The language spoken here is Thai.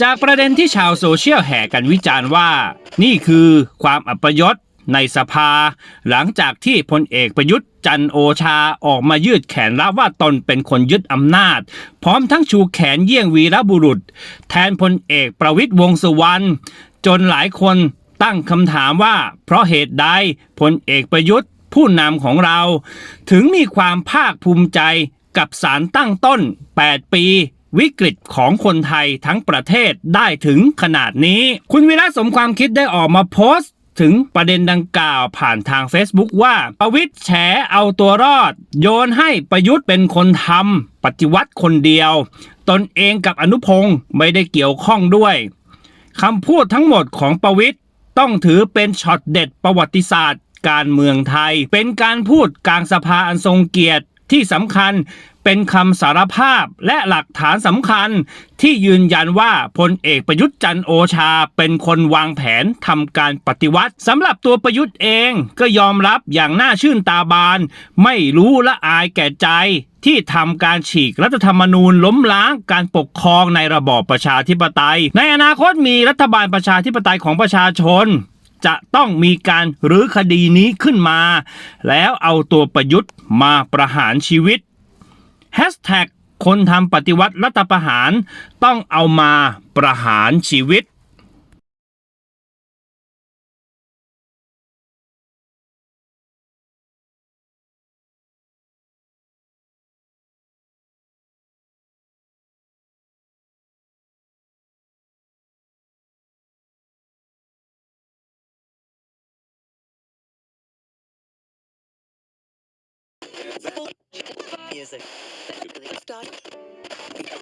จากประเด็นที่ชาวโซเชียลแห่กันวิจารณ์ว่า นี่คือความอัปยศในสภา หลังจากที่พลเอกประยุทธ์จันโอชาออกมายืดแขนรับว่าตนเป็นคนยึดอำนาจ พร้อมทั้งชูแขนเยี่ยงวีรบุรุษ แทนพลเอกประวิตยวงสุวรรณจนหลายคนตั้งคำถามว่า เพราะเหตุใดพลเอกประยุทธ์ผู้นำของเรา ถึงมีความภาคภูมิใจกับสารตั้งต้น 8 ปี วิกฤตของคนไทยทั้งประเทศได้ถึงขนาดนี้ คุณวิระสมความคิดได้ออกมาโพสต์ ถึงประเด็นดังกล่าวผ่านทาง Facebook ว่าประวิทย์แฉเอาตัวรอด โยนให้ประยุทธ์เป็นคนทำปฏิวัติคนเดียว ตนเองกับอนุพงศ์ไม่ได้เกี่ยวข้องด้วยคำพูดทั้งหมดของประวิทย์ต้องถือเป็นช็อตเด็ดประวัติศาสตร์การเมืองไทย เป็นการพูดกลางสภาอันทรงเกียรติ ที่สำคัญเป็นคำสารภาพและหลักฐานสำคัญ ที่ยืนยันว่าพลเอกประยุทธ์จันโอชาเป็นคนวางแผนทำการปฏิวัติสำหรับตัวประยุทธ์เองก็ยอมรับอย่างน่าชื่นตาบาน ไม่รู้ละอายแก่ใจ ที่ทำการฉีกรัฐธรรมนูญล้มล้างการปกครองในระบอบประชาธิปไตย ในอนาคตมีรัฐบาลประชาธิปไตยของประชาชน จะต้องมีการรื้อคดีนี้ขึ้นมา แล้วเอาตัวประยุทธ์มาประหารชีวิตแฮชแท็กคนทำปฏิวัติรัฐประหารต้องเอามาประหารชีวิต Music.